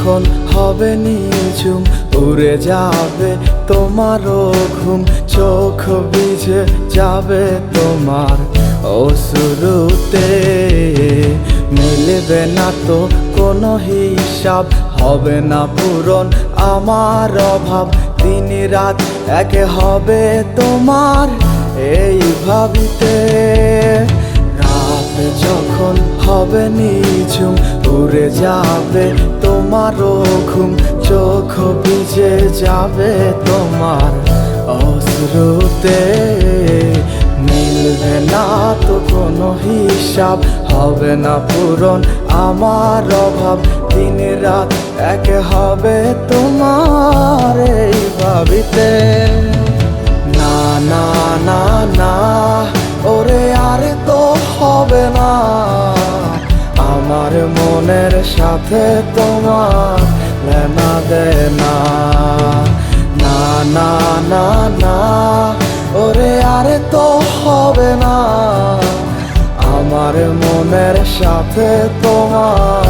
যখন হবে নিঝুম, উড়ে যাবে তোমারও ঘুম, চোখ ভিজে যাবে তোমার অসুরুতে মিলবে না তো কোনো হিসাব, হবে না পূরণ আমার অভাব। দিন রাত একে হবে তোমার এই ভাবিতে। রাত যখন হবে নিঝুম, উড়ে যাবে তোমারও ঘুম চোখ ভিজে যাবে তোমার অশ্রুতে। মিলবে না তো কোনো হিসাব, হবে না পূরণ আমার অভাব। দিন রাত একে হবে তোমার এই ভাবিতে। না না না না, ওরে, আরে তো হবে না। আমার মনের সাথে তোমার দে না না না না না। ওরে আরে তো হবে না। আমার মনের সাথে তোমার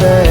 সাথে তোমার লেনা দেনা